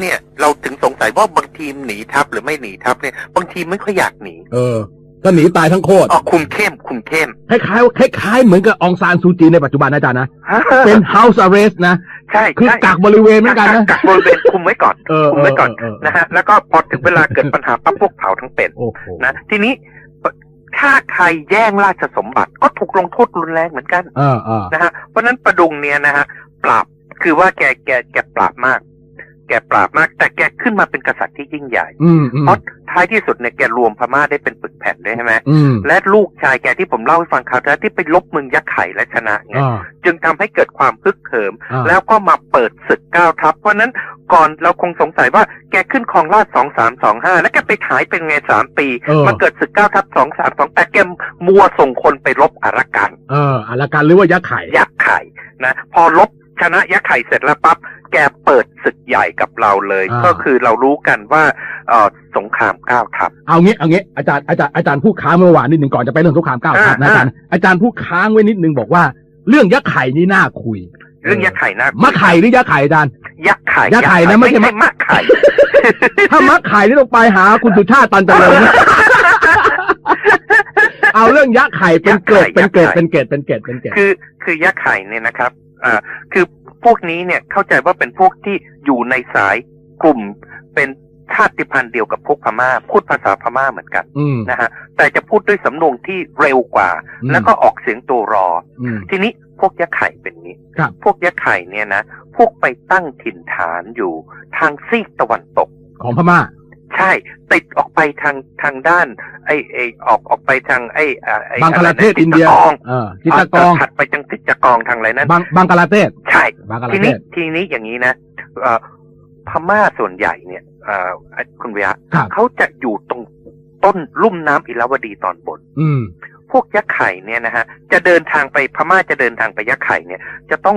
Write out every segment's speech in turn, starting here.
เนี่ยเราถึงสงสัยว่าบางทีมหนีทัพหรือไม่หนีทัพเนี่ยบางทีมไม่ค่อยอยากหนีเออก็หนีตายทั้งโคตรอ๋อคุมเข้ม คุมเข้มคล้ายๆคล้ายๆเหมือนกับองซานซูจีในปัจจุบันนะอาจารย์นะ เป็น house arrest นะ ใช่คือใช่กักบริเวณเหมือนกันนะกักบริเวณคุมไว้ก่อนเออคุมไว้ก่อนเเนะฮะแล้วก็พอถึงเวลาเกิดปัญหาปั๊บพวกเผาทั้งเป็นโอ้โหนะทีนี้ถ้าใครแย่งราชสมบัติก็ถูกลงโทษรุนแรงเหมือนกันเออเออนะฮะเพราะฉะนั้นประดุงเนี่ยนะฮะปราบคือว่าแกแกแกปราบมาก แกปราบมาก แต่แกขึ้นมาเป็นกษัตริย์ที่ยิ่งใหญ่อืมอืมเพราะท้ายที่สุดเนี่ยแกรวมพม่าได้เป็นปึกแผ่นด้วยใช่ไหมอืมและลูกชายแกที่ผมเล่าให้ฟังคราวที่แล้วที่ไปลบเมืองยักษ์ไข่และชนะไงอ่าจึงทำให้เกิดความพึกเหิมอ่าแล้วก็มาเปิดศึกเก้าทัพ เพราะฉะนั้นก่อนเราคงสงสัยว่าแกขึ้นครองราชสองสามสองห้าแล้วแกไปขายเป็นไงสามปีเออมาเกิดศึกเก้าทัพสองสามสองแต่แกมัวส่งคนไปรบอารักันเอออาราการหรือว่ายักษ์ไข่ยักษ์ไข่นะพอลบ ชนะยักษ์ไข่เสร็จแล้วปั๊บแกเปิดศึกใหญ่กับเราเลย อ่า ก็คือเรารู้กันว่าเออสงครามเก้าทัพ เอางี้เอางี้อาจารย์อาจารย์อาจารย์พูดค้างเมื่อวานนิดหนึ่งก่อนจะไปเรื่องสงครามเก้าทัพนะอ่าอาจารย์อาจารย์พูดค้างไว้นิดหนึ่งบอกว่า เรื่องยักษ์ไข่นี่น่าคุยเรื่องยักษ์ไข่นะมะไข่หรือยักษ์ไข่อาจารย์ ยักษ์ไข่ยักษ์ไข่นะไม่ใช่ไม่มะไข่ ถ้ามะไข่นี่ต้องไปหาคุณสุชาติตันเจริญนะ เอาเรื่องยักษ์ไข่เป็นเกรดเป็นเกรดเป็นเกรดเป็นเกรดเป็นเกรดคือคือยักษ์ไข่เนี่ยนะครับ อ่าคือพวกนี้เนี่ยเข้าใจว่าเป็นพวกที่อยู่ในสายกลุ่มเป็นชาติพันธุ์เดียวกับพวกพม่า พูดภาษาพม่าเหมือนกันอืมนะฮะแต่จะพูดด้วยสำนวนที่เร็วกว่าอืมแล้วก็ออกเสียงตัวรออืมทีนี้พวกยักษ์ไข่เป็นนี้ครับพวกยักษ์ไข่เนี่ยนะ พวกไปตั้งถิ่นฐานอยู่ทางซีกตะวันตกของพม่า ใช่ ติดออกไปทางทางด้าน ไอ้ไอ้ออกออกไปทางไอ้อ่าไอ้บังกลาเทศะไรนะอินเดียจิตรกองเออจิตรกองถัดไปจังติดจะกองทางอะไรนั้นบังบังกลาเทศใช่บังกลาทีเทนี้ศทีนี้อย่างนี้นะเอ่อพม่าส่วนใหญ่เนี่ยเอ่อคุณเวียะครับเขาจะอยู่ตรงต้นลุ่มน้ำอิราวดีตอนบน อืม พวกยักษ์ไข่เนี่ยนะฮะจะเดินทางไปพม่าจะเดินทางไปยักษ์ไข่เนี่ย จะต้อง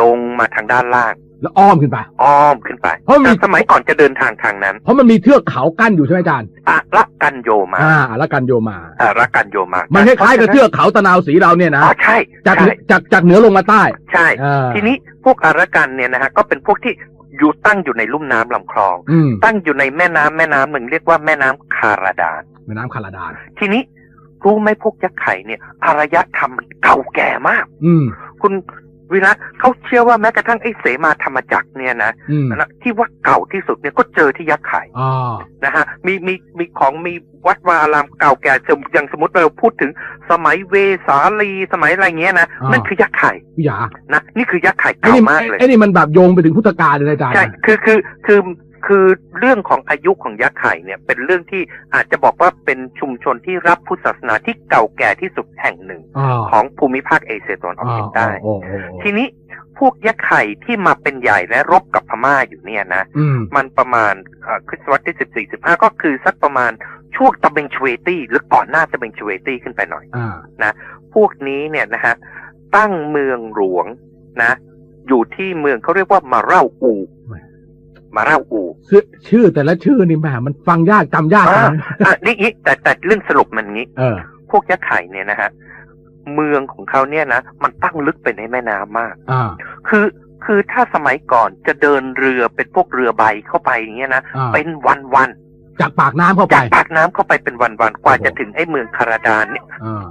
ลงมาทางด้านล่าง แล้วอ้อมขึ้นไป อ้อมขึ้นไปเพราะมี แต่สมัยก่อนจะเดินทางทางนั้นเพราะมันมีเทือกเขากั้นอยู่ใช่ไหมอาจารย์อะละกันโยมาอ่าแล้วกันโยมา อะละกันโยมามัมันคล้ายๆกับเทือกเขาตะนาวสีเราเนี่ยนะอ๋อใช่จากใช่จากจากเหนือลงมาใต้ใช่ อ่าทีนี้พวกอารักันเนี่ยนะฮะก็เป็นพวกที่อยู่ตั้งอยู่ในลุ่มน้ำลำคลอง อืมตั้งอยู่ในแม่น้ำแม่น้ำหนึ่งเรียกว่าแม่น้ำคาราดาน แม่น้ำคาราดาน ทีนี้ รู้ไหมพวกยักษ์ไข่เนี่ยอารยธรรมมันเก่าแก่มาก อืม คุณวิระเขาเชื่อว่าแม้กระทั่งไอ้เสมาธรรมจักรเนี่ยนะอืมนะที่ว่าเก่าที่สุดเนี่ยก็เจอที่ยักษ์ไข่อ่านะฮะมีมีมีของมีวัดวาอารามเก่าแก่สมอย่างสมมติเราพูดถึงสมัยเวสาลีสมัยอะไรเงี้ยนะนั่นคือยักษ์ไข่พี่หยานะนี่คือยักษ์ไข่ไอ้เก่านี่มากเลยไอ้นี่มันแบบโยงไปถึงพุทธกาลเลยนะอาจารย์ใช่คือคือคือ คือเรื่องของอายุของยักษ์ไข่เนี่ยเป็นเรื่องที่อาจจะบอกว่าเป็นชุมชนที่รับพุทธศาสนาที่เก่าแก่ที่สุดแห่งหนึ่งอ่าของภูมิภาคเอเชียตะวันออกเฉียงใต้โอ้โอ้โอ้ทีนี้พวกยักษ์ไข่ที่มาเป็นใหญ่และรบกับพม่าอยู่เนี่ยนะอืมมันประมาณเอ่อคริสตวรรษที่สิบสี่สิบห้าก็คือสักประมาณช่วงตะเบงชเวตี้หรือก่อนหน้าตะเบงชเวตี้ขึ้นไปหน่อยอ่าพวกนี้เนี่ยนะฮะตั้งเมืองหลวงนะ อยู่ที่เมืองเขาเรียกว่ามาเร่าอู มาเร่าอูชื่อชื่อแต่ละชื่อนี่แหมมันฟังยากจำยากอ่านะอะนี่นี่แต่แต่เรื่องสรุปมันงี้ เออ พวกยักษ์ไข่เนี่ยนะฮะ เมืองของเขาเนี่ยนะ มันตั้งลึกไปในแม่น้ำมาก อ่า คือคือถ้าสมัยก่อนจะเดินเรือเป็นพวกเรือใบเข้าไปอย่างเงี้ยนะอ่า เป็นวันวันจากปากน้ำเข้าๆไปจากปากน้ำเข้าไปเป็นวันวันๆกว่าโอ้โหจะถึงไอ้เมืองคาราดานเนี่ยอ่า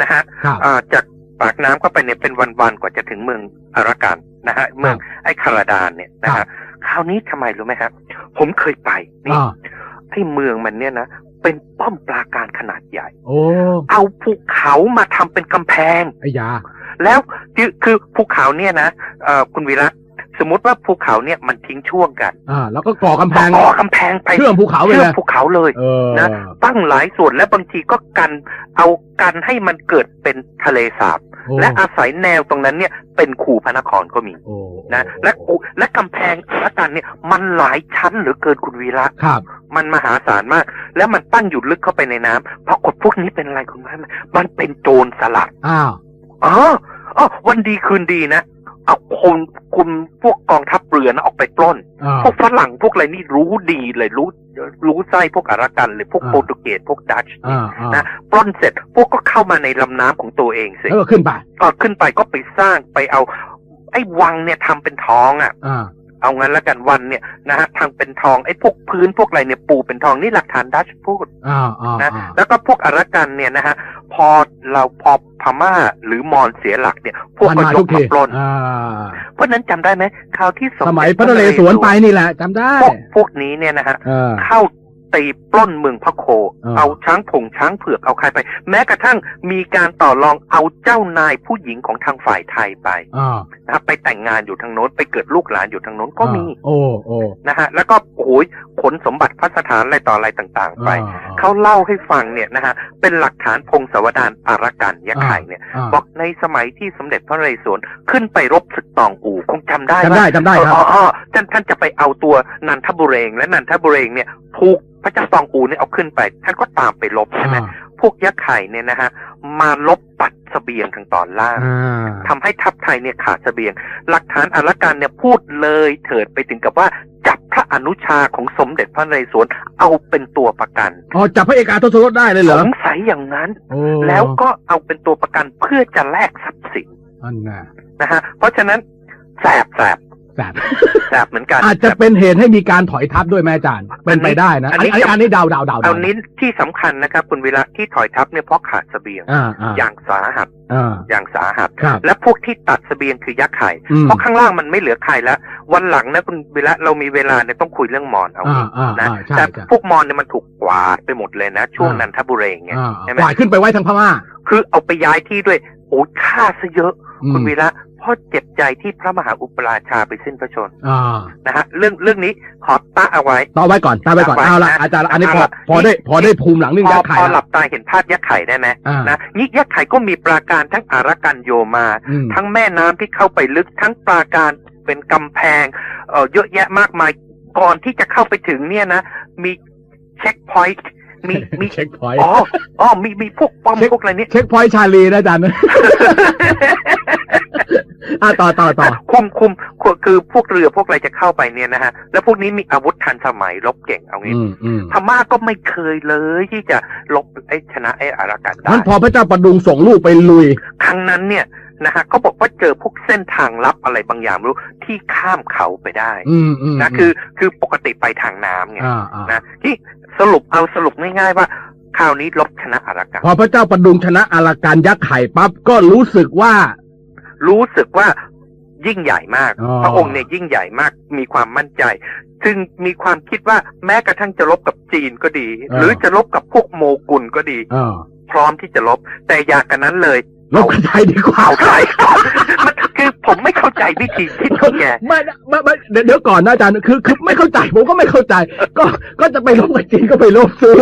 นะฮะครับอ่าจากปากน้ำเข้าไปเนี่ยเป็นวันวันๆกว่าจะถึงเมืองอารากัน นะฮะเมืองไอ้คาราดานเนี่ยนะครัฮะบคราวนี้ทำไมรู้ไหมครับผมเคยไปนี่อ่าไอ้เมืองมันเนี่ยนะเป็นป้อมปราการขนาดใหญ่โอ้เอาภูเขามาทำเป็นกำแพงไอ้ยาแล้วคือคือภูเขาเนี่ยนะเอ่อคุณวีระ สมมติว่าภูเขาเนี่ยมันทิ้งช่วงกันอ่าแล้วก็ก่อกำแพงก่อกำแพงไปเชื่อมภูเขาไปเชื่เลอมยภูเขาเลยเออนะตั้งหลายส่วนและบางทีก็กันเอากันให้มันเกิดเป็นทะเลสาบโอ้และอาศัยแนวตรงนั้นเนี่ยเป็นคูพระนครก็มีโอ้นะและอูและกำแพงละกันเนี่ยมันหลายชั้นเหรือเกินคุณวีระครับ มันมหาศาลมาก แล้วมันตั้งอยู่ลึกเข้าไปในน้ำปรากฏพวกนี้เป็นอะไรคุณแม่มันเป็นโจรสลัดอ้าวอ๋ออ๋อวันดีคืนดีนะ เอาคนคุมพวกกองทัพเรือนะออกไปปล้นอ่าพวกฝรั่งพวกอะไรนี่รู้ดีเลยรู้รู้ไส้พวกอารากันเลยพวกอ่าโปรตุเกสพวกดัตช์อ่าอ่านะปล้นเสร็จพวกก็เข้ามาในลำน้ำของตัวเองสิแล้วก็ขึ้นไปก็ขึ้นไปก็ไปสร้างไปเอา ไอ้วังเนี่ยทำเป็นท้องอะอ่า เอางั้นละกันวันเนี่ยนะฮะทางเป็นทองไอ้พวกพื้นพวกอะไรเนี่ยปูเป็นทองนี่หลักฐานดัชพูดอ่าอ่านะอ่าแล้วก็พวกอารักันเนี่ยนะฮะพอเราพอพม่าหรือมอญเสียหลักเนี่ย พวกมันก็มายทุกกมาทีปล้นอ่าเพราะฉะนั้นจำได้ไหมคราวที่สมัยพระนเรศวรไปนี่แหละจำได้พวกพวกนี้เนี่ยนะฮะเออเข้า ตีปล้นเมืองพระโค อ่า เอาช้างผงช้างเผือกเอาใครไป แม้กระทั่งมีการต่อรองเอาเจ้านายผู้หญิงของทางฝ่ายไทยไปอ่านะครับไปแต่งงานอยู่ทางโน้นไปเกิดลูกหลานอยู่ทางโน้นก็มีโอ้โอ้นะฮะแล้วก็โอ้ยขนสมบัติพัสถานอะไรต่ออะไรต่าง ๆ ไป อ่เขาเล่าให้ฟังเนี่ยนะฮะเป็นหลักฐานพงศาวดารอารกันยะไข่เนี่ยอ่าบอกในสมัยที่สมเด็จพระนเรศวรขึ้นไปรบศึกตองอูคงจำได้จำว่าได้จำได้ครับ อ๋ออ๋อท่านท่านจะไปเอาตัวนันทบุเรงและนันทบุเรงเนี่ยถูกพระเจ้าตองอูเนี่ยเอาขึ้นไป ท่านก็ตามไปลบใช่ไหมอ่าพวกยักษ์ไข่เนี่ยนะฮะมาลบปัดเสบียงทางตอนล่างอ่าทำให้ทัพไทยเนี่ยขาดเสบียง หลักฐานอารักันเนี่ยพูดเลยเถิดไปถึงกับว่าจับพระอนุชาของสมเด็จพระนเรศวรเอาเป็นตัวประกันอ๋อจับพระเอกอาทศรสได้เลยเหรสองสัยอย่างนั้นโอ้แล้วก็เอาเป็นตัวประกันเพื่อจะแลกทรัพย์สินอันน่ะนะฮะเพราะฉะนั้นแสบแสบ แสบแสบเหมือนกันอาจจะเป็นเหตุให้มีการถอยทัพด้วยแม่อาจารย์เป็นไปได้นะ อัอันนนี้นี้อันนี้เดาเดาเดาเอานี้ที่สำคัญนะครับคุณวิระที่ถอยทัพเนี่ยเพราะขาดเสบียงอ่าอ่าอย่างสาหัสอ่าอย่างสาหัสครับและพวกที่ตัดเสบียงคือยักษ์ไข่อืมเพราะข้างล่างมันไม่เหลือใครแล้ว วันหลังนะคุณวิระเรามีเวลาเนี่ยต้องคุยเรื่องมอญเอาอ่างี้อ่านะอ่าใช่แต่ใช่พวกมอญเนี่ยมันถูกกวาดไปหมดเลยนะ ช่วงอ่านันันทบุรีไงอ่าใช่ไหมปล่อยขึ้นไปไว้ทางพม่า คือเอาไปย้ายที่ด้วยโอ้ค่าซะเยอะอืมคุณวีระเพราะเจ็บใจที่พระมหาอุปราชาไปสิ้นพระชนม์อ่านะฮะเรื่องเรื่องนี้ขอตะเอาไว้ต่อไว้ก่อนต่อไว้ก่อนต่อไว้เอาละนะอาจารย์อันนี้พอเอาละพอได้พอได้ภูมิหลังเรื่องพอยักษ์ไข่พอหแล้ลัวบตาเห็นภาพยักษ์ไข่ได้ไหมอ่านะนี่ยักษ์ไข่ก็มีปราการทั้งอารักันโยมาอืมทั้งแม่น้ำที่เข้าไปลึกทั้งปราการเป็นกำแพงเอ่อเยอะแยะมากมายก่อนที่จะเข้าไปถึงเนี่ยนะ มีเช็คพอยต์มีมีเช็คพอยต์อ๋ออ๋อมีมีพวกป้อมเช็คพวกอะไรเนี่ยเช็คพอยต์ชาลีนะอาจารย์ อ่าต่อต่อต่อคุมคุมคือคือพวกเรือพวกอะไรจะเข้าไปเนี่ยนะฮะ แล้วพวกนี้มีอาวุธทันสมัยรบเก่งเอางี้อืมอืมพม่าก็ไม่เคยเลยที่จะลบไอ้ชนะไอ้อารากันได้นั้นพอพระเจ้าประดุงส่งลูกไปลุย ครั้งนั้นเนี่ยนะฮะเขาบอกว่าเจอพวกเส้นทางลับอะไรบางอย่างไม่รู้ที่ข้ามเขาไปได้อืมอืมนะคือคือปกติไปทางน้ำไงอ่าอ่านะที่สรุปเอาสรุปง่ายๆว่าคราวนี้ลบชนะอารากันพอพระเจ้าประดุงชนะอาราการยักษ์ไข่ปั๊บก็รู้สึกว่า รู้สึกว่ายิ่งใหญ่มากอ๋อพระองค์เนี่ยยิ่งใหญ่มากมีความมั่นใจ ซึ่งมีความคิดว่าแม้กระทั่งจะลบกับจีนก็ดี หรือจะลบกับพวกโมกุลก็ดีเออพร้อมที่จะลบ แต่อยากกันนั้นเลยลบกันไทยดีกว่าเอาไทยก่อนมันคือ ผมไม่เข้าใจวิธีคิดของแก ไม่นะไม่ไม่เดี๋ยวเดี๋ยวก่อนนะอาจารย์คือคือไม่เข้าใจผมก็ไม่เข้าใจ ก็ก็จะไปลบกับจีนก็ไปลบซิ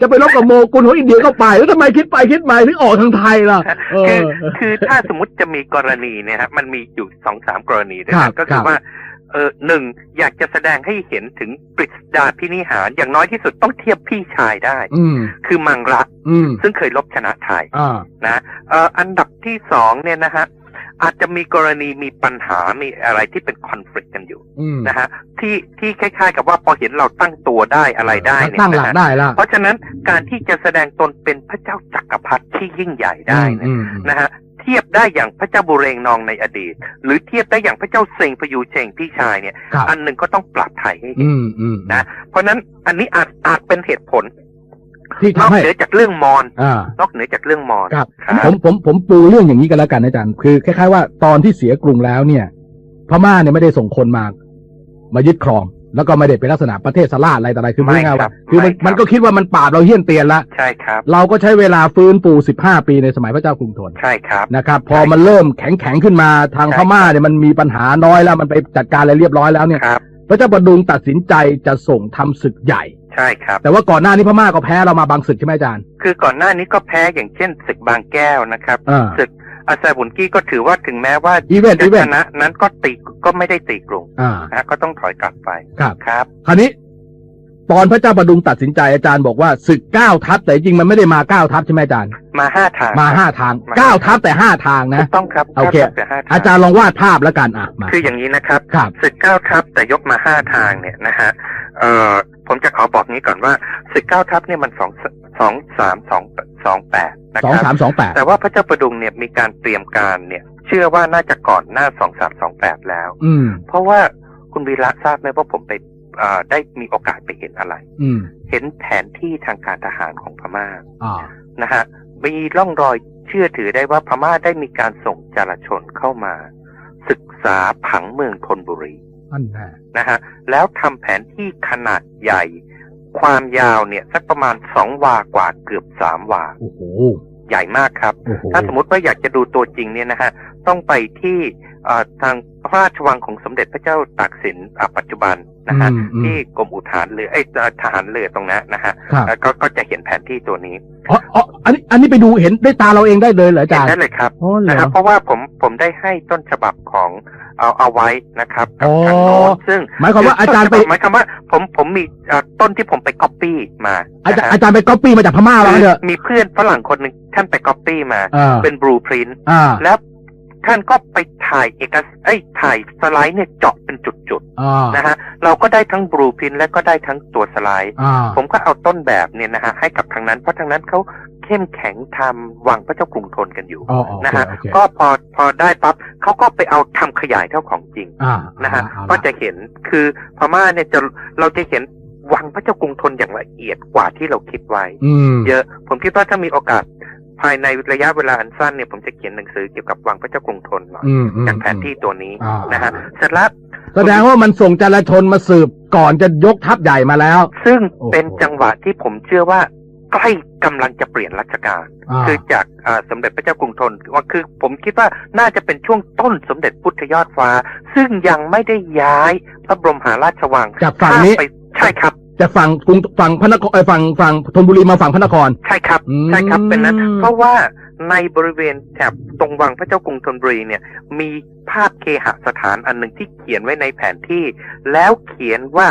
จะไปลบกับโมกุลของอินเดียก็ไป แล้วทำไมคิดไปคิดมาถึงออกทางไทยล่ะเอคืออ คือถ้าสมมติจะมีกรณีเนี่ยฮะมันมีอยู่สองสามกรณีด้วยครักันบก็คคืรัอบ ว่าเออหนึ่งอยากจะแสดงให้เห็นถึงปริศดาพินิหาร อย่างน้อยที่สุดต้องเทียบพี่ชายได้ อืม คือมังระอืม ซึ่งเคยลบชนะไทยอ่า นะเอ่ออันดับที่สองเนี่ยนะฮะ อาจจะมีกรณีมีปัญหามีอะไรที่เป็นคอน FLICT กันอยู่อืมนะฮะที่ที่คล้าย ๆ กับว่าพอเห็นเราตั้งตัวได้อะไรได้เนี่ยตั้งหลันะกฮะได้ละเพราะฉะนั้นการที่จะแสดงตนเป็นพระเจ้าจักรพรรดิที่ยิ่งใหญ่ได้เนยอืมอืมนะฮะเทียบได้อย่างพระเจ้าบุเรงนองในอดีต หรือเทียบได้อย่างพระเจ้าเซงพยูเชงพี่ชายเนี่ยครับอันหนึ่งก็ต้องปรับไทยให้เห็นอืมอืมนะเพราะฉะนั้นอันนี้อาจอาจเป็นเหตุผล ที่นอกทำให้เหนือจากเรื่องมอญอ่านอกเหนือจากเรื่องมอญครับครับผมผมผมปูเรื่องอย่างนี้กันแล้วกันนะอาจารย์คือคล้ายๆว่าตอนที่เสียกรุงแล้วเนี่ย พม่าเนี่ยไม่ได้ส่งคนมา มายึดครอง แล้วก็ไม่ได้เป็นลักษณะประเทศสลาดอะไรต่ออะไรคือพูดง่ายๆว่าคือมันมันก็คิดว่ามันปราบเราเฮี้ยนเตียนละใช่ครับ เราก็ใช้เวลาฟื้นฟู15ปีในสมัยพระเจ้ากรุงธน ใช่ครับ นะครับพอมันเริ่มแข็งแข็งๆขึ้นมาทางใช่ พม่าเนี่ยมันมีปัญหาน้อยแล้วมันไปจัดการอะไรเรียบร้อยแล้วเนี่ย ครับ พระเจ้าประดุงตัดสินใจจะส่งทำศึกใหญ่ ใช่ครับ แต่ว่าก่อนหน้านี้พม่าก็แพ้เรามาบางศึกใช่ไหมอาจารย์ คือก่อนหน้านี้ก็แพ้อย่างเช่นศึกบางแก้วนะครับอ่า ศึกอาซาบุนกี้ก็ถือว่าถึงแม้ว่าอีเวนต์จะอีเวชนต์นะนั้นก็ตีก็ไม่ได้ตีกรุงอ่า นะก็ต้องถอยกลับไปครับ ครับ คราวนี้ ตอนพระเจ้าประดุงตัดสินใจอาจารย์บอกว่าศึกเก้าทัพแต่จริงมันไม่ได้มาเก้าทัพใช่ไหมอาจารย์ มาห้าทาง มาห้าทางเก้าทัพแต่ห้าทางถูนะกต้องครับโอเค ก้าทัพแต่ห้าทงอาจารย์ลองวาดภาพแล้วกันอะมาคืออย่างนี้นะครับครับศึกเก้าทัพแต่ยกมาห้าทางเนี่ยนะฮะเอ่อผมจะขอบอกนี้ก่อนว่าศึกเก้าทัพเนี่ยมันสองสองสามสองสองแปดนะสองครัสามสองแปดแต่ว่าพระเจ้าประดุงเนี่ยมีการเตรียมการเนี่ย เชื่อว่าน่าจะก่อนหน้าสองสามสองแปดแล้ว อืม เพราะว่าคุณวีระทราบไหมว่าผมไปเอ่อ ได้มีโอกาสไปเห็นอะไรอืมเห็นแผนที่ทางการทหารของพม่าอ่านะฮะมีร่องรอยเชื่อถือได้ว่าพม่าได้มีการส่งจารชนเข้ามา ศึกษาผังเมืองธนบุรีอันแน่นะฮะแล้วทำแผนที่ขนาดใหญ่ ความยาวเนี่ยสักประมาณสองวากว่าเกือบสามวาโอ้โหใหญ่มากครับโอ้โหถ้าสมมติว่าอยากจะดูตัวจริงเนี่ยนะฮะต้องไปที่เอ่อ ทางพระราชวังของสมเด็จพระเจ้าตากสินอ่าปัจจุบันนะฮะอืมอืมที่กรมอุทหารเรือไอ้ยเอ่อทหารเรือตรงนั้นนะฮะครับแล้วก็ก็จะเห็นแผนที่ตัวนี้อ๋ออ๋ออันนี้อันนี้ไปดูเห็นได้ตาเราเองได้เลยเหรออาเห็จานรย์ได้เลยครับอ๋อเหรนะอครับเพราะว่าผมผมได้ให้ต้นฉบับของเอาเอาไว้นะครับกับอ๋อทางโน้นซึ่งหมายความว่าอาจารย์ไปหมายความว่าผมผมมีเอ่อต้นที่ผมไปก๊อปปี้มา อาจารย์นะฮะอาจารย์ไปก๊อปปี้มาจากพม่าว่างั้นเถอะมีเพื่อนฝรั่งคนหนึ่งท่านไปก๊อปปี้มาอ่าเป็นบลูพรินต์อ่าแล้ว ท่านก็ไปถ่ายเอกสเอ้ยถ่ายสไลด์เนี่ยเจาะเป็นจุดอ่าๆนะฮะเราก็ได้ทั้งบลูพรินต์และก็ได้ทั้งตัวสไลด์ อ่าผมก็เอาต้นแบบเนี่ยนะฮะให้กับทางนั้นเพราะทางนั้นเขาเข้มแข็งทำวังพระเจ้ากรุงธนกันอยู่ อ๋อโอเคนะฮะโอเคก็พอพอได้ปั๊บเขาก็ไปเอาทำขยายเท่าของจริงอ่านะฮะเอาก็ละจะเห็นคือพม่าเนี่ยจะเราจะเห็นวังพระเจ้ากรุงธนอย่างละเอียดกว่าที่เราคิดไว้ อืมเยอะ ผมคิดว่าถ้ามีโอกาส ภายในระยะเวลาอันสั้นเนี่ยผมจะเขียนหนังสือเกี่ยวกับวังพระเจ้ากรุงธนหน่อยอืมอืมจากแผนที่ตัวนี้อ่านะฮะเสร็จแล้วแสดงว่ามันส่งจารชนมาสืบก่อนจะยกทัพใหญ่มาแล้ว ซึ่งโอ้โหเป็นจังหวะที่ผมเชื่อว่าใกล้กำลังจะเปลี่ยนรัชกาลอ่าคือจากอ่าสมเด็จพระเจ้ากรุงธนว่าคือผมคิดว่าน่าจะเป็นช่วงต้นสมเด็จพุทธยอดฟ้า ซึ่งยังไม่ได้ย้ายพระบรมหาราชวังจากฝั่งนี้ข้ามไปใช่ครับ จากฝั่งกรุงฝั่งพระนครเอ่อฝั่งฝั่งธนบุรีมาฝั่งพระนคร ใช่ครับอืม ใช่ครับเป็นนั้น เพราะว่าในบริเวณแถบตรงวังพระเจ้ากรุงธนบุรีเนี่ย มีภาพเคหสถานอันหนึ่งที่เขียนไว้ในแผนที่ แล้วเขียนว่า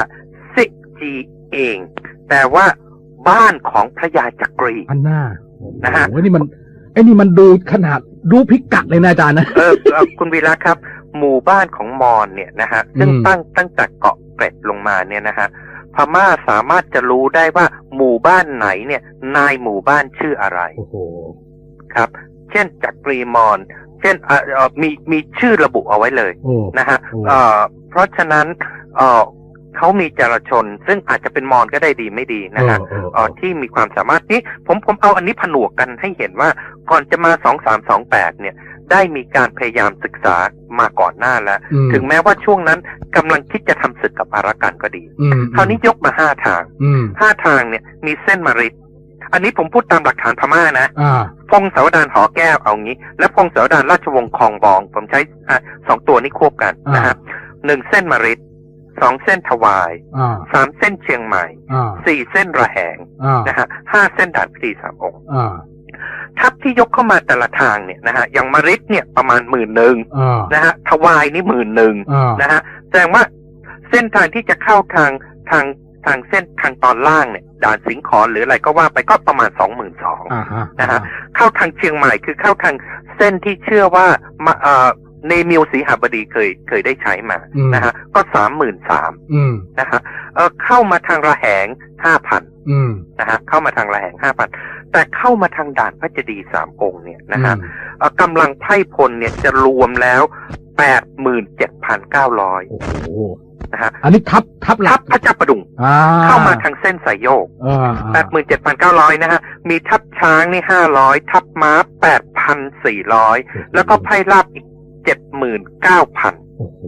ซิจีเอง แต่ว่าบ้านของพระยาจักรี อันหน้านะฮะ โอ้โหนี่มันไอ้นี่มันดูขนาดรู้พิกัดเลยนะอาจารย์นะ เออเอ่อคุณวีระครับ หมู่บ้านของมอญเนี่ยนะฮะซึ่งอืม ตั้งตั้งจากเกาะเกร็ดลงมาเนี่ยนะฮะ พม่าสามารถจะรู้ได้ว่าหมู่บ้านไหนเนี่ยนายหมู่บ้านชื่ออะไรโอ้โหครับ เช่นจักรีมอญเช่นเอ่อเอ่อมีมีชื่อระบุเอาไว้เลยโอ้นะฮะโอ้เอ่อเพราะฉะนั้นเอ่อเขามีจราชน ซึ่งอาจจะเป็นมอญก็ได้ดีไม่ดีนะฮะเออเออเอ่อที่มีความสามารถนี้ผมผมเอาอันนี้ผนวกกันให้เห็นว่าก่อนจะมา2328เนี่ย ได้มีการพยายามศึกษามาก่อนหน้าแล้วอืมถึงแม้ว่าช่วงนั้นกำลังคิดจะทำศึกกับอารากันก็ดีอืมคราวนี้ยกมาห้าทางอืมห้าทางเนี่ยมีเส้นมาริดอันนี้ผมพูดตามหลักฐานพม่านะอ่าพงศาวดารหอแก้วเอางี้ และพงศาวดารราชวงศ์คองบอง ผมใช้อะสองตัวนี้ควบกันนะฮะหนึ่งเส้นมาริดสองเส้นถวายอ่าสามเส้นเชียงใหม่อ่าสี่เส้นระแหงอ่านะฮะห้าเส้นด่านพรีสามองค์อ่า ทัพที่ยกเข้ามาแต่ละทางเนี่ยนะฮะอย่างมาริดเนี่ยประมาณหมื่นหนึ่งอ่านะฮะถวายนี่หมื่นหนึ่งอ่านะฮะแสดงว่าเส้นทางที่จะเข้าทางทางทางเส้นทางตอนล่างเนี่ยด่านสิงขอนหรืออะไรก็ว่าไปก็ประมาณสองหมื่นสองอ่าฮะนะฮะเข้าทางเชียงใหม่คือเข้าทางเส้นที่เชื่อว่ามาเอ่อ ในมิวสีหบดีเคยเคยได้ใช้มาอืมนะฮะก็สามหมื่นสามอืมนะฮะเออเข้ามาทางระแหงห้าพันอืมนะฮะเข้ามาทางระแหงห้าพันแต่เข้ามาทางด่านพระเจดีย์สามองค์เนี่ยนะฮะอืมเอ่อกำลังไพร่พลเนี่ยจะรวมแล้วแปดหมื่นเจ็ดพันเก้าร้อยโอ้โหนะฮะอันนี้ทับทับหลัทักพพระเจ้าประดุงอ่าเข้ามาทางเส้นสายโยกอ่าแปดหมื่นเจ็ดพันเก้าร้อยนะฮะ มีทัพช้างนี่ห้าร้อยทัพม้าแปดพันสี่ร้อยแล้วก็ไพร่ลาบอีก เจ็ดหมื่นเก้าพันโอ้โห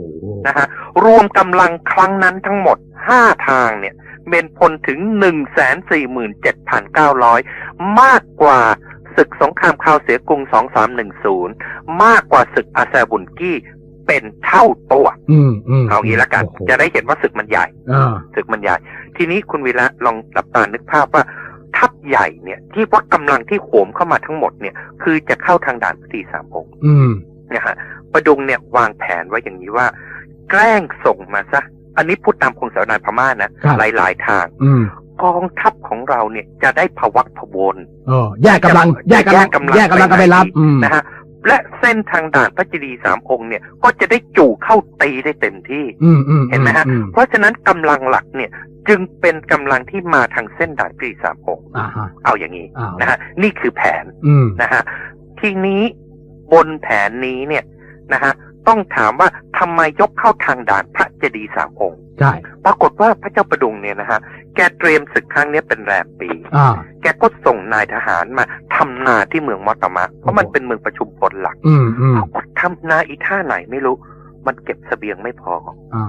นะฮะรวมกำลังครั้งนั้นทั้งหมดห้าทางเนี่ยเบนพลถึงหนึ่งแสนสี่หมื่นเจ็ดพันเก้าร้อยมากกว่าศึกสงครามคราวเสียกรุงสองสามหนึ่งศูนย์มากกว่าศึกอาแซบุนกี้เป็นเท่าตัวอืมอืมเอางี้ละกันโอ้โหจะได้เห็นว่าศึกมันใหญ่อ่าศึกมันใหญ่ ทีนี้คุณวีระลองหลับตานึกภาพว่าทัพใหญ่เนี่ย ที่ว่ากำลังที่โหมเข้ามาทั้งหมดเนี่ย คือจะเข้าทางด่านพระตรีสามองค์อืม นะฮะประดุงเนี่ยวางแผนไว้อย่างนี้ว่า แกล้งส่งมาซะ อันนี้พูดตามพงศาวดารพม่านะครับหลายๆทางอืมกองทัพของเราเนี่ยจะได้พวักพวนเออแยกกำลังแยกกำลัง แยกกำลังแยกกำลังกันไปรับอืมนะฮะและเส้นทางด่านพระเจดีย์สามองค์เนี่ย ก็จะได้จู่เข้าตีได้เต็มที่อืมอืมเห็นไหมฮะอืเพราะฉะนั้นกำลังหลักเนี่ยจึงเป็นกำลังที่มาทางเส้นด่านพระเจดีย์สามองค์อ่าฮะเอาอย่างนี้อ่านะฮะนี่คือแผนอืมนะฮะทีนี้ บนแผนนี้เนี่ยนะฮะต้องถามว่าทำไมยกเข้าทางด่านพระเจดีย์สามองค์ใช่ปรากฏว่าพระเจ้าประดุงเนี่ยนะฮะแกเตรียมศึกครั้งเนี้ยเป็นแรมปีอ่าแกก็ส่งนายทหารมาทำนาที่เมืองมอตมะเพราะมันเป็นเมืองประชุมพลหลักอืมอืมปรากฏทำนาอีท่าไหนไม่รู้ มันเก็บเสบียงไม่พออ่า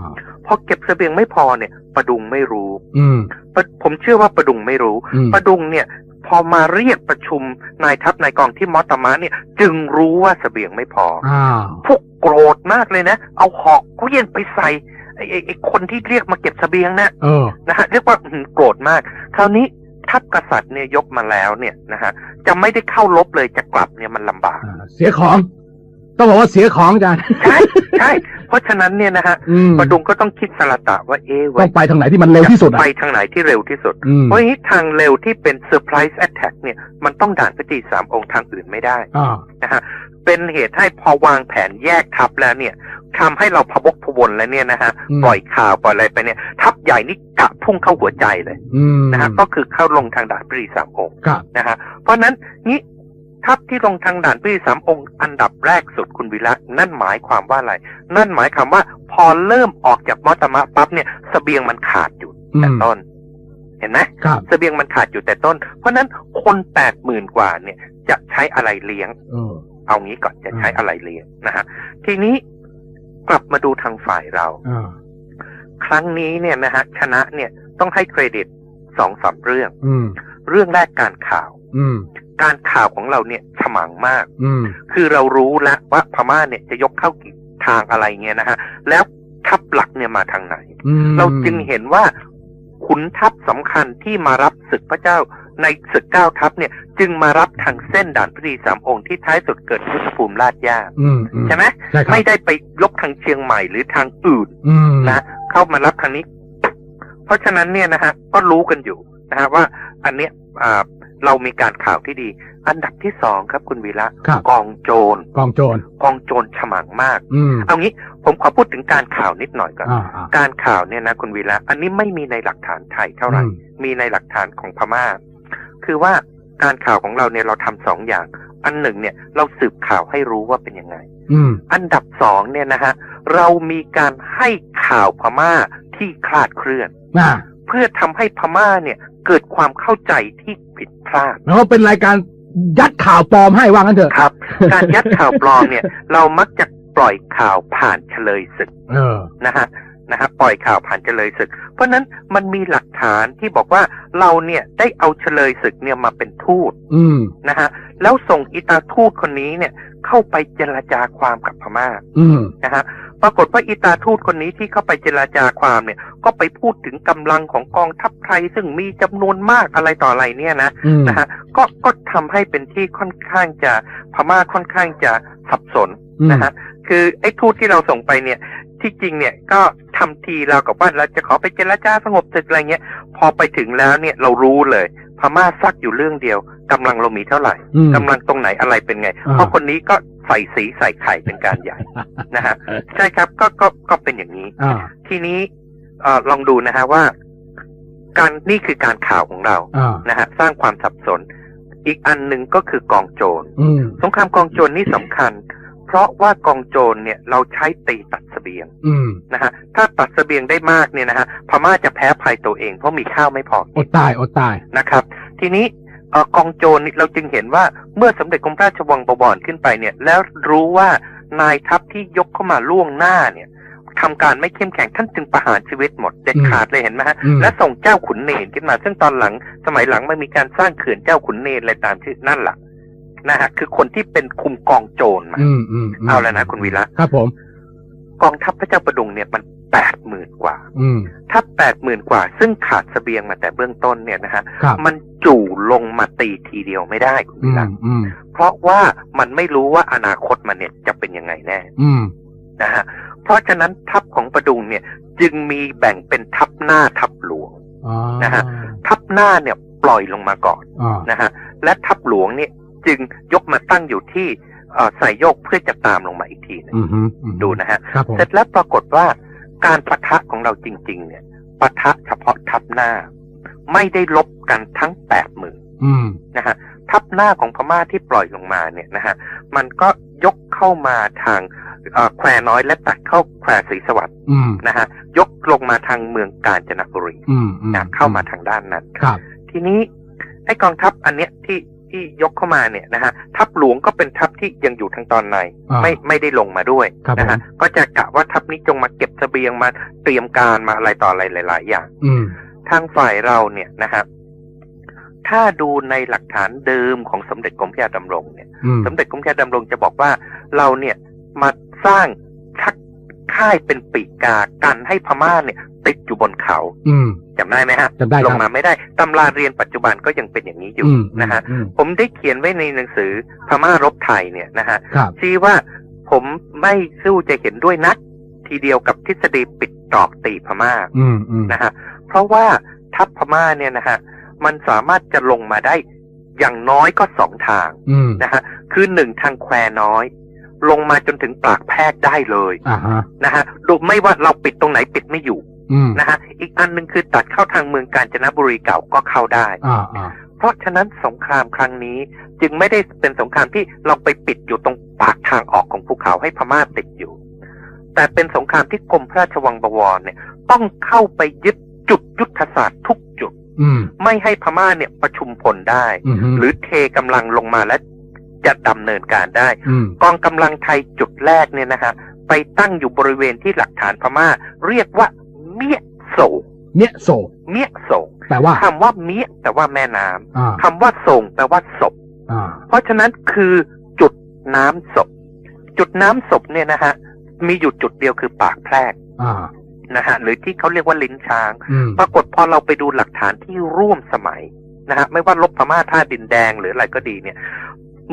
พอเก็บเสบียงไม่พอเนี่ยประดุงไม่รู้ อืมปะผมเชื่อว่าประดุงไม่รู้อืมประดุงเนี่ย พอมาเรียกประชุมนายทัพนายกองที่มอตมะเนี่ย จึงรู้ว่าเสบียงไม่พออ่าพวกโกรธมากเลยนะ เอาหอกเกวียนไปใส่ไอ้ไอ้ไอ้คนที่เรียกมาเก็บเสบียงนะเออนะฮะเรียกว่าอื้อหือโกรธมาก คราวนี้ทัพกษัตริย์เนี่ยยกมาแล้วเนี่ยนะฮะจะไม่ได้เข้ารบเลยจะกลับเนี่ยมันลำบากอ่าเสียของ ต้องบอกว่าเสียของอาจารย์ ใช่ใช่เพราะฉะนั้นเนี่ยนะฮะอืม ประดุงก็ต้องคิดสละตะว่าเอ๊ะต้เว้อยงไปทางไหนที่มันเร็วที่สุดจะอะไปทางไหนที่เร็วที่สุด อืมเพราะอย่างนี้ทางเร็วที่เป็นเซอร์ไพรส์แอตแทกเนี่ยมันต้องด่านพระจีสามองค์ทางอื่นไม่ได้อ่านะฮะเป็นเหตุให้พอวางแผนแยกทัพแล้วเนี่ยทำให้เราพะบกพะวนแล้วเนี่ยนะฮะอืมปล่อยข่าวปล่อยอะไรไปเนี่ย ทัพใหญ่นี่กะพุ่งเข้าหัวใจเลยอืมนะฮะก็คือเข้าลงทางด่านพระจีสามองค์ ครับ นะฮะเพราะฉะนั้นนี่ ทัพที่ลงทางด่านพระจีสามองค์อันดับแรกสุดคุณวิระนั่นหมายความว่าอะไร นั่นหมายความว่า พอเริ่มออกจากมอตมะปั๊บเนี่ยเสบียงมันขาดอยู่อืแต่มต้น เห็นไหมครับเสบียงมันขาดอยู่แต่ต้น เพราะฉะนั้นคนแปดหมื่นกว่าเนี่ย จะใช้อะไรเลี้ยงเออเอางี้ก่อนจะใช้อืมอะไรเลี้ยงนะฮะทีนี้กลับมาดูทางฝ่ายเราอ่าครั้งนี้เนี่ยนะฮะชนะเนี่ยต้องให้เครดิตสองสามเรื่องอืมเรื่องแรกการข่าวอืม การข่าวของเราเนี่ยฉมังมาก อืม คือเรารู้แล้วว่าพม่าเนี่ยจะยกเข้ากี่ทางอะไรเงี้ยนะฮะ แล้วทัพหลักเนี่ยมาทางไหน อืมเราจึงเห็นว่าขุนทัพสำคัญที่มารับศึกพระเจ้าในศึกเก้าทัพเนี่ย จึงมารับทางเส้นด่านพระดีสามองค์ที่ท้ายสุดเกิดพุทธภูมิลาดย่าอืมอืมใช่ไหมใช่ครับไม่ได้ไปยกทางเชียงใหม่หรือทางอื่น อืมนะเข้ามารับทางนี้ เพราะฉะนั้นเนี่ยนะฮะก็รู้กันอยู่นะฮะว่าอันเนี้ยอ่า เรามีการข่าวที่ดี อันดับที่สองครับคุณวีระครับกองโจร กองโจร กองโจรฉมังมาก อืมเอางี้ผมขอพูดถึงการข่าวนิดหน่อยก่อน อ่าอ่าการข่าวเนี่ยนะคุณวีระอันนี้ไม่มีในหลักฐานไทยเท่าไหร่ อืมมีในหลักฐานของพม่า คือว่าการข่าวของเราเนี่ยเราทำสองอย่าง อันหนึ่งเนี่ยเราสืบข่าวให้รู้ว่าเป็นยังไง อืมอันดับสองเนี่ยนะฮะเรามีการให้ข่าวพม่าที่คลาดเคลื่อน น่า เพื่อทำให้พม่าเนี่ยเกิดความเข้าใจที่ผิดพลาดแล้วก็เป็นรายการยัดข่าวปลอมให้ว่างั้นเถอะครับ การยัดข่าวปลอมเนี่ย เรามักจะปล่อยข่าวผ่านเฉลยศึกเออนะฮะนะฮะปล่อยข่าวผ่านเฉลยศึก เพราะฉะนั้นมันมีหลักฐานที่บอกว่าเราเนี่ยได้เอาเฉลยศึกเนี่ยมาเป็นทูตอืมนะฮะแล้วส่งอีตาทูตคนนี้เนี่ยเข้าไปเจรจาความกับพม่าอืมนะฮะ ปรากฏว่าอีตาทูตคนนี้ที่เข้าไปเจรจาความเนี่ย ก็ไปพูดถึงกำลังของกองทัพไทยซึ่งมีจำนวนมากอะไรต่ออะไรเนี่ยนะอืมนะฮะก็ก็ทำให้เป็นที่ค่อนข้างจะพม่าค่อนข้างจะสับสนอืมนะฮะคือไอ้ทูตที่เราส่งไปเนี่ย ที่จริงเนี่ยก็ทำทีเรากับว่าเราจะขอไปเจรจาสงบศึกอะไรเงี้ย พอไปถึงแล้วเนี่ยเรารู้เลย พม่าซักอยู่เรื่องเดียวกำลังเรามีเท่าไหร่อืมกำลังตรงไหนอะไรเป็นไงอ่าเพราะคนนี้ก็ใส่สีใส่ไข่เป็นการใหญ่นะฮะใช่ครับก็ก็ก็เป็นอย่างนี้อ่าทีนี้เอ่อลองดูนะฮะว่า การนี่คือการข่าวของเราอ่านะฮะสร้างความสับสน อีกอันหนึ่งก็คือกองโจรอืมสงครามกองโจรนี่สำคัญ เพราะว่ากองโจรเนี่ยเราใช้ตีตัดเสบียงอืมนะฮะถ้าตัดเสบียงได้มากเนี่ยนะฮะพม่าจะแพ้ภัยตัวเองเพราะมีข้าวไม่พออดตายอดตายนะครับ ทีนี้เอ่อกองโจรนี่เราจึงเห็นว่าเมื่อสมเด็จกรมราชวังบวรขึ้นไปเนี่ย แล้วรู้ว่านายทัพที่ยกเข้ามาล่วงหน้าเนี่ยทำการไม่เข้มแข็งท่านจึงประหารชีวิตหมดเด็ดขาดเลยเห็นไหมฮะอืมและส่งเจ้าขุนเนรขึ้นมา ซึ่งตอนหลังสมัยหลังมันมีการสร้างเขื่อนเจ้าขุนเนรอะไรตามชื่อนั่นแหละ นะฮะคือคนที่เป็นคุมกองโจรมาอืมอืมมเอาแล้วนะคุณวีระครับผม กองทัพพระเจ้าประดุงเนี่ยมันแปดหมื่นกว่า อืม ถ้าแปดหมื่นกว่า ซึ่งขาดเสบียงมาแต่เบื้องต้นเนี่ยนะฮะครับ มันจู่ลงมาตีทีเดียวไม่ได้คุณอืวีมระอืมเพราะว่ามันไม่รู้ว่าอนาคตมันเนี่ยจะเป็นยังไงแน่ อืม นะฮะ เพราะฉะนั้นทัพของประดุงเนี่ยจึงมีแบ่งเป็นทัพหน้าทัพหลวงอ่านะฮะ ทัพหน้าเนี่ยปล่อยลงมาก่อนอ่านะฮะ และทัพหลวงเนี่ย จึงยกมาตั้งอยู่ที่เอ่อใส่โยกเพื่อจะตามลงมาอีกทีหนึงอืมอืมอืมดูนะฮะครับผมเสร็จแล้วปรากฏว่าการปะทะของเราจริง ๆ เนี่ยปะทะเฉพาะทัพหน้า ไม่ได้ลบกันทั้งแปดหมื่นอืมนะฮะทัพหน้าของพม่าที่ปล่อยลงมาเนี่ยนะฮะมันก็ยกเข้ามาทางเอ่อแควน้อยและตัดเข้าแควศรีสวัสดิ์อืมนะฮะยกลงมาทางเมืองกาญจนบุรีอืมอืมนะเข้ามาทางด้านนั้นครับทีนี้ไอ้กองทัพอันเนี้ยที่ ที่ยกเข้ามาเนี่ยนะฮะทัพหลวงก็เป็นทัพที่ยังอยู่ทางตอนในอ่าไม่ไม่ได้ลงมาด้วยครับนะฮะผมก็จะกะว่าทัพนี้จงมาเก็บเสบียงมาเตรียมการมาอะไรต่ออะไรหลาย ๆ อย่างอืมทางฝ่ายเราเนี่ยนะครับถ้าดูในหลักฐานเดิมของสมเด็จกรมพระยาดำรงเนี่ยอืมสมเด็จกรมพระยาดำรงจะบอกว่าเราเนี่ยมาสร้างชัก ค่ายเป็นปีกกากันให้พม่าเนี่ย ติดอยู่บนเขาอืม จำได้ไหมฮะจำได้ครับ ลงมาไม่ได้ตำราเรียนปัจจุบันก็ยังเป็นอย่างนี้อยู่อืมนะฮะอืมผมได้เขียนไว้ในหนังสือพม่ารบไทยเนี่ยนะฮะ ครับ ชี้ว่าผมไม่สู้จะเห็นด้วยนัก ทีเดียวกับทฤษฎีปิดตรอกตีพม่าอืมอืมนะฮะเพราะว่าทัพพม่าเนี่ยนะฮะมันสามารถจะลงมาได้อย่างน้อยก็สองทางอืมนะฮะคือหนึ่งทางแควน้อย ลงมาจนถึงปากแพรกได้เลยอ่าฮะนะฮะดูไม่ว่าเราปิดตรงไหนปิดไม่อยู่อืมนะฮะอีกอันหนึ่งคือตัดเข้าทางเมืองกาญจนบุรีเก่าก็เข้าได้ อ่าอ่าเพราะฉะนั้นสงครามครั้งนี้จึงไม่ได้เป็นสงครามที่เราไปปิดอยู่ตรงปากทางออกของภูเขาให้พม่าติดอยู่ แต่เป็นสงครามที่กรมพระราชวังบวรเนี่ย ต้องเข้าไปยึดจุดยุทธศาสตร์ทุกจุด อืมไม่ให้พม่าเนี่ยประชุมพลได้ อืมหรือเทกำลังลงมาและ จะดำเนินการได้อืมกองกำลังไทยจุดแรกเนี่ยนะฮะไปตั้งอยู่บริเวณที่หลักฐานพม่า เรียกว่าเมียโศกเนี่ยโศกเมียโศกแปลว่าคำว่าเมียแปลว่าแม่น้ำอ่าคำว่าส่งแปลว่าศพอ่าเพราะฉะนั้นคือจุดน้ำศพ จุดน้ำศพเนี่ยนะฮะมีอยู่จุดเดียวคือปากแพรกอ่านะฮะหรือที่เขาเรียกว่าลิ้นช้างอืมปรากฏพอเราไปดูหลักฐานที่ร่วมสมัยนะฮะไม่ว่าลบพม่าท่าดินแดงหรืออะไรก็ดีเนี่ย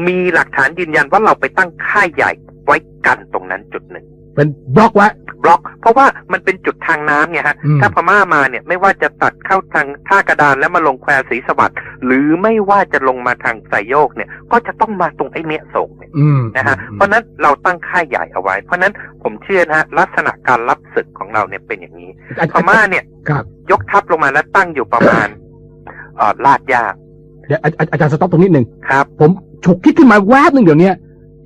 มีหลักฐานยืนยันว่าเราไปตั้งค่ายใหญ่ไว้กันตรงนั้นจุดหนึ่ง เป็นบล็อกไว้ บล็อก เพราะว่ามันเป็นจุดทางน้ำไงฮะอืม ถ้าพม่ามาเนี่ยไม่ว่าจะตัดเข้าทางท่ากระดานแล้วมาลงแควศรีสวัสดิ์หรือไม่ว่าจะลงมาทางไซโยกเนี่ยก็จะต้องมาตรงไอ้เมียส่งเนี่ยอืมนะฮะเพราะฉะนั้นเราตั้งค่ายใหญ่เอาไว้ เพราะฉะนั้นผมเชื่อนะฮะลักษณะการรับศึกของเราเนี่ยเป็นอย่างนี้อาพม่าเนี่ยครับยกทัพลงมาแล้วตั้งอยู่ประมาณเอ่อลาดยาเดี๋ยวอาอาอาจารย์สต็อปตรงนี้หนึ่งครับ ผม ฉุกคิดขึ้นมาแวบหนึ่งเดี๋ยวนี้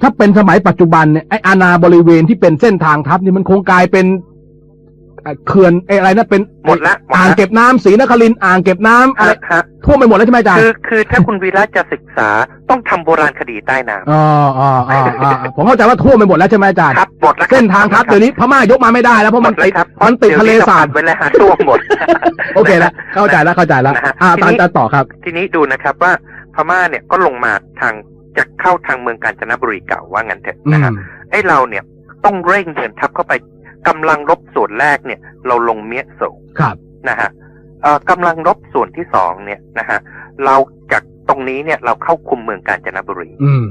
ถ้าเป็นสมัยปัจจุบันเนี่ยไออาณาบริเวณที่เป็นเส้นทางทัพนี่มันคงกลายเป็นเอ่อเขื่อนไออะไรนะเป็นหมดละหมดละอ่างเก็บน้ำศรีนครินทร์อ่างเก็บน้ำอะไรฮะฮะท่วมไปหมดแล้วใช่ไหมอาจารย์คือคือถ้าคุณวีระจะศึกษาต้องทำโบราณคดีใต้น้อ๋ออ๋ออ๋ออ๋อผมเข้าใจว่าท่วมไปหมดแล้วใช่ไหมอาจารย์ำครับหมดแล้วครับเส้นทางทัพเดี๋ยวนี้พม่ายกมาไม่ได้แล้วเพราะหมมันดเลยครับมันติดทะเลสาบเดี๋ยวนี้เวลาหาตัวหมด โอเคแล้วเข้าใจแล้วเข้าใจแล้วนะฮะอ่าทีตามนี้อาจารย์ต่อครับ ทีนี้ดูนะครับว่า พม่าเนี่ยก็ลงมาทางจะเข้าทางเมืองกาญจนบุรีเก่าว่างั้นเถอะอืนะมฮะไอ้เราเนี่ยต้องเร่งเดินทัพเข้าไปกำลังรบส่วนแรกเนี่ย เราลงเมียโศกครับนะฮะเอ่อกำลังรบส่วนที่สองเนี่ยนะฮะเราจากตรงนี้เนี่ยเราเข้าคุมเมืองกาญจนบุรีอืม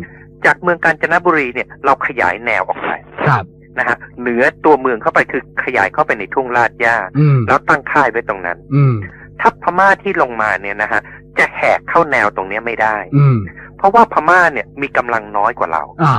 จากเมืองกาญจนบุรีเนี่ยเราขยายแนวออกไปครับนะฮะเหนือตัวเมืองเข้าไปคือขยายเข้าไปในทุ่งลาดหญ้าอืมแล้วตั้งค่ายไว้ตรงนั้นอืมทัพพม่าที่ลงมาเนี่ยนะฮะ จะแหกเข้าแนวตรงเนี้ยไม่ได้ อืม เพราะว่าพม่าเนี่ยมีกำลังน้อยกว่าเรา อ่า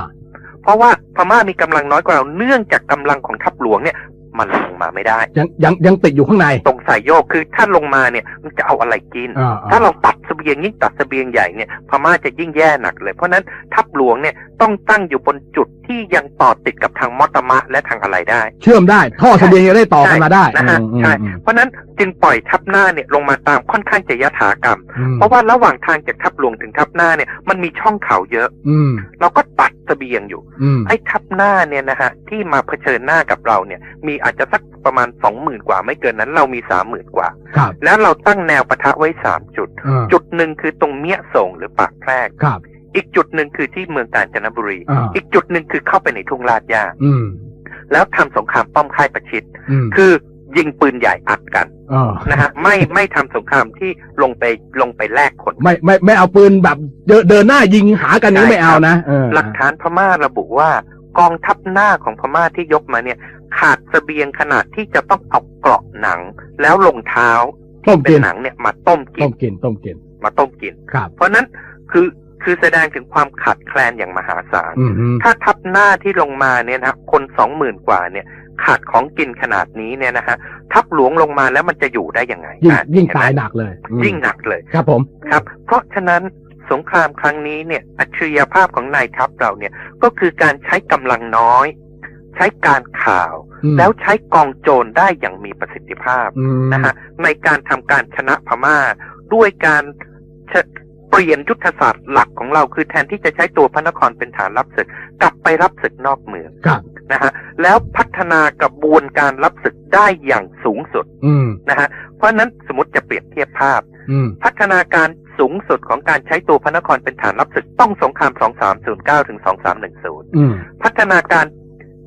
เพราะว่าพม่ามีกำลังน้อยกว่าเราเนื่องจากกำลังของทัพหลวงเนี่ย มันลงมาไม่ได้ ยังยังยังติดอยู่ข้างใน ตรงสายโยกคือถ้าลงมาเนี่ยมันจะเอาอะไรกิน อ่าถ้าเราตัดเสบียงยิ่งตัดเสบียงใหญ่เนี่ยพม่าจะยิ่งแย่หนักเลย เพราะฉะนั้นทัพหลวงเนี่ยต้องตั้งอยู่บนจุดที่ยังต่อติดกับทางมอตมะและทางอะไรได้ เชื่อมได้ ท่อเสบียงยังได้ต่อกันมาได้นะฮะอืมอืมใช่ อืมเพราะฉะนั้นจึงปล่อยทัพหน้าเนี่ยลงมาตามค่อนข้างจะยถากรรม อืมเพราะว่าระหว่างทางจากทัพหลวงถึงทัพหน้าเนี่ยมันมีช่องเขาเยอะ อืม เราก็ตัด เสบียงอยู่อืมไอ้ทัพหน้าเนี่ยนะฮะที่มาเผชิญหน้ากับเราเนี่ย มีอาจจะสักประมาณสองหมื่นกว่าไม่เกินนั้น เรามีสามหมื่นกว่าครับแล้วเราตั้งแนวปะทะไว้สามจุดอ่าจุดหนึ่งคือตรงเมียส่งหรือปากแพรกครับอีกจุดหนึ่งคือที่เมืองกาญจนบุรีอ่าอีกจุดหนึ่งคือเข้าไปในทุ่งลาดย่าอืมแล้วทำสงครามป้อมค่ายประชิดอืมคือ ยิงปืนใหญ่อัดกันเออนะฮะไม่ไม่ทำสงครามที่ลงไปลงไปแลกคน ไม่ไม่ไม่เอาปืนแบบเดินเดินหน้ายิงหากันนี้ใช่ไม่เอาครับนะเออหลักฐานพม่าระบุว่ากองทัพหน้าของพม่าที่ยกมาเนี่ย ขาดเสบียงขนาดที่จะต้องเอาเกราะหนัง แล้วลงเท้าต้มเป็กินนหนังเนี่ยมาต้มกิต้นมกินต้มกินมาต้มกิน ครับ เพราะฉะนั้นคือ คือแสดงถึงความขาดแคลนอย่างมหาศาลอืมอืมถ้าทัพหน้าที่ลงมาเนี่ยนะคนสองหมื่นกว่าเนี่ยขาดของกินขนาดนี้เนี่ยนะฮะทัพหลวงลงมาแล้วมันจะอยู่ได้ยังไง ยิ่งอะยิ่งเห็นไหมตายหนักเลยอืมยิ่งหนักเลยครับผมครับ เพราะฉะนั้นสงครามครั้งนี้เนี่ยอัจฉริยภาพของนายทัพเราเนี่ยก็คือการใช้กำลังน้อย ใช้การข่าวอืมแล้วใช้กองโจรได้อย่างมีประสิทธิภาพอืมนะฮะในการทำการชนะพม่าด้วยการชะ เปลี่ยนยุทธศาสตร์หลักของเราคือแทนที่จะใช้ตัวพระนครเป็นฐานรับศึก กลับไปรับศึกนอกเมืองครับนะฮะแล้วพัฒนากระบวนการรับศึกได้อย่างสูงสุดอืมนะฮะเพราะฉะนั้นสมมติจะเปรียบเทียบภาพอืมพัฒนาการสูงสุดของการใช้ตัวพระนครเป็นฐานรับศึกต้องสงคราม 2309 ถึง 2310อืมพัฒนาการ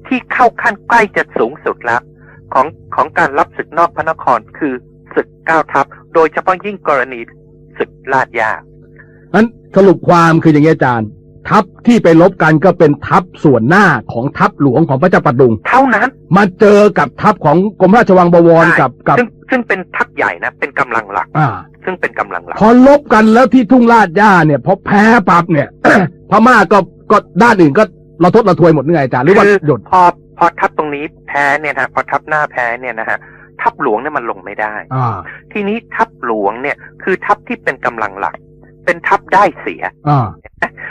ที่เข้าขั้นใกล้จะสูงสุดแล้วของของการรับศึกนอกพระนครคือศึกเก้าทัพ โดยเฉพาะยิ่งกรณีศึกลาดยา นั้นสรุปความคืออย่างนี้อาจารย์ ทัพที่ไปลบกันก็เป็นทัพส่วนหน้าของทัพหลวงของพระเจ้าประดุง เท่านั้นมาเจอกับทัพของกรมราชวังบวรใช่กับกับ ซึ่งซึ่งเป็นทัพใหญ่นะ เป็นกำลังหลักอ่าซึ่งเป็นกำลังหลัก พอลบกันแล้วที่ทุ่งลาดย่าเนี่ยพอแพ้ปับเนี่ยพม่าก็ก็ด้านอื่นก็ระทดระทวยหมดนี่ไงอาจารย์หรือว่าคือหยุดพอพอทัพตรงนี้แพ้เนี่ยนะฮะพอทัพหน้าแพ้เนี่ยนะฮะทัพหลวงเนี่ยมันลงไม่ได้อ่าทีนี้ทัพหลวงเนี่ยคือทัพที่เป็นกำลังหลัก เป็นทัพได้เสียอ่า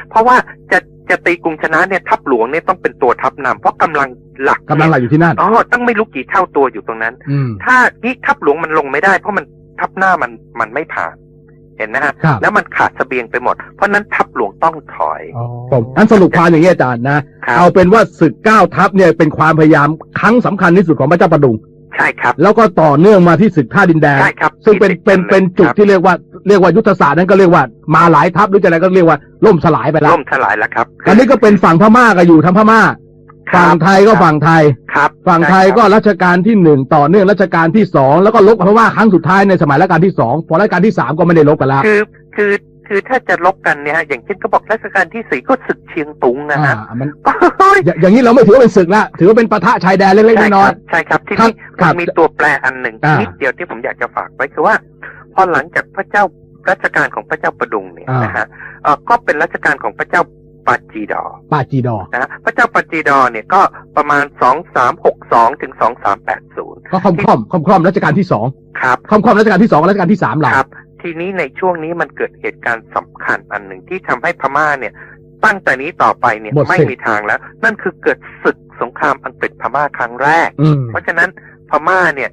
เพราะว่าจะจะตีกรุงชนะเนี่ยทัพหลวงเนี่ยต้องเป็นตัวทัพนำเพราะกำลังหลักกำลังหลักอยู่ที่นั่นอ๋อต้องไม่รู้กี่เท่าตัวอยู่ตรงนั้นอืมถ้านี่ทัพหลวงมันลงไม่ได้ เพราะมันทัพหน้ามันมันไม่ผ่านเห็นนะฮะครับแล้วมันขาดเสบียงไปหมด เพราะนั้นทัพหลวงต้องถอยผมอันสรุปความอย่างนี้อาจารย์นะครับเอาเป็นว่าศึกเก้าทัพเนี่ยเป็นความพยายามครั้งสำคัญที่สุดของพระเจ้าประดุง ใช่ครับ แล้วก็ต่อเนื่องมาที่ศึกท่าดินแดง ใช่ครับซึ่งเป็นเป็นเป็นจุดครับที่เรียกว่าเรียกว่ายุทธศาสตร์นั้นก็เรียกว่ามาหลายทัพหรือจะอะไรก็เรียกว่าล่มสลายไปแล้วล่มสลายแล้วครับอันนี้ก็เป็นฝั่งพม่าก็อยู่ทางพม่าครับฝั่งไทยก็ฝั่งไทยครับ ฝั่งไทยใช่ครับก็รัชกาลที่หนึ่งต่อเนื่องรัชกาลที่สองแล้วก็ลบกับพม่าครั้งสุดท้ายในสมัยรัชกาลที่สองพอรัชกาลที่สามก็ไม่ได้ลบกันแล้วคือคือ คือถ้าจะลบกันเนี่ยฮะอย่างเช่นก็บอกรัชกาลที่สี่ก็ศึกเชียงตุงนะฮะอ่ามันอย่าอย่างนี้เราไม่ถือว่าเป็นศึกละถือว่าเป็นปะทะชายแดนเล็กๆใช่คน้อรัยบใช่ครับที่ครับนี่ครัมับนมีตัวแปรอันหนึ่งอ่านินิดเดียวที่ผมอยากจะฝากไว้คือว่าพอหลังจากพระเจ้ารัชกาลของพระเจ้าประดุงเนี่ยอ่านนะฮะเอ่อก็เป็นรัชกาลของพระเจ้าปาจีดอร์ๆปาจีดอนะฮะพระเจ้าปาจีดอร์เนี่ยก็ประมาณสองสามหกสองถึงสองสามแปดศูนย์ก็ค่อมค่อมค่อมค่อมรัชกาลที่สองครับค่อมค่อมรัชกาลที่สองกับรัชกาลที่สามหลังครับ ทีนี้ในช่วงนี้มันเกิดเหตุการณ์สำคัญอันหนึ่งที่ทำให้พม่าเนี่ย ตั้งแต่นี้ต่อไปเนี่ยมไม่มีทางแล้ว นั่นคือเกิดศึกสงครามอังกฤษพม่าครั้งแรก เพราะฉะนั้นพม่าเนี่ย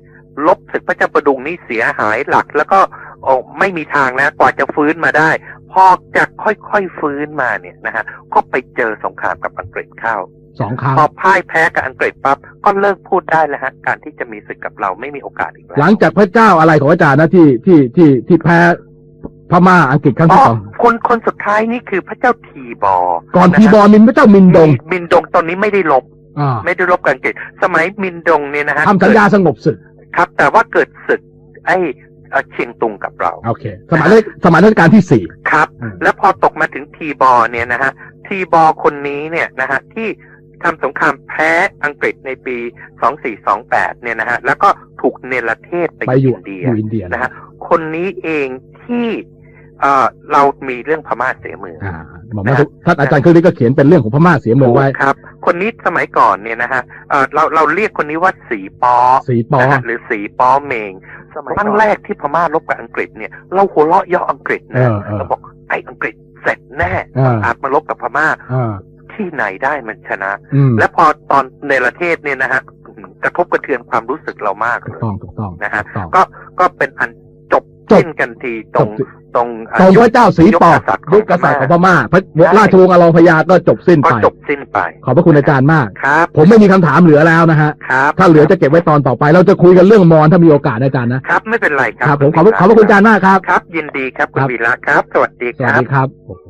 ลบศึกพระเจ้าประดุงนี่เสียหายหลัก แล้วก็โอ้ไม่มีทางแล้วกว่าจะฟื้นมาได้ พอจะค่อยๆฟื้นมาเนี่ยนะฮะก็ไปเจอสงครามกับอังกฤษเข้า สองครั้งพอพ่ายแพ้กับอังกฤษปั๊บก็เลิกพูดได้แล้วฮะ การที่จะมีศึกกับเราไม่มีโอกาสอีกแล้วหลังจากพระเจ้าอะไรของอาจารย์นะที่ที่ที่ที่แพ้พม่าอังกฤษครั้งอ๋ที่อสองคนคนสุดท้ายนี่คือพระเจ้าทีบอร์ก่อนนะฮะทีบอร์มินพระเจ้ามินดงมีมินดงตอนนี้ไม่ได้ลบอ่าไม่ได้ลบกับอังกฤษสมัยมินดงเนี่ยนะฮะทำสัญญาสงบศึกครับ แต่ว่าเกิดศึก ไอ้เอ่อเชียงตุงกับเราโอเค สมัยรัชสมัยรัชกาลที่สี่ครับอืมแล้วพอตกมาถึงทีบอร์เนี่ยนะฮะทีบอร์คนนี้เนี่ยนะฮะที่ ทำสงครามแพ้อังกฤษในปี 2428 เนี่ยนะฮะ แล้วก็ถูกเนรเทศไปไปอยู่อินเดียอยู่อินเดียนะฮะ คนนี้เองที่เอ่อเรามีเรื่องพม่าเสียเมืองอ่าบอกว่าท่านอาจารย์เครื่องนี้ก็เขียนเป็นเรื่องของพม่าเสียเมืองไว้ครับ คนนี้สมัยก่อนเนี่ยนะฮะเอ่อเราเราเรียกคนนี้ว่าสีปอสีปอนะฮะหรือสีปอเมงสมัยครั้งแรกที่พม่ารบกับอังกฤษเนี่ยเราหัวเราะเย่ออังกฤษเอนะอเออเราบอกไอ้อังกฤษเสร็จแน่อ่าอาจมารบกับพม่าอ่า ที่ไหนได้มันชนะอืมและพอตอนในประเทศเนี่ยนะฮะอื้อหือกระทบกระเทือนความรู้สึกเรามากถูเลกยต้องถูกต้องนะฮะถูกต้องก็ก็เป็นอันจบจบสิ้นกันทีตรงจบตรงอ่ตรงยุพคระเจ้าสีปอยุคกษัตริย์ของยุคกษัตริย์ของพม่าพระใช่ราชวงศ์อลองพญาก็จบสิ้นก็ไปจบสิ้นไป ขอบพระคุณอาจารย์มากครับผมไม่มีคำถามเหลือแล้วนะฮะครับถ้าเหลือจะเก็บไว้ตอนต่อไป เราจะคุยกันเรื่องมอญถ้ามีโอกาสนะอาจารย์นะครับ ไม่เป็นไรครัครับผมขอบพระขอบพระคุณอาจารย์มากครับครับ ยินดีครับคุณครับวีระครับ สวัสดีสควัสรับดีครับ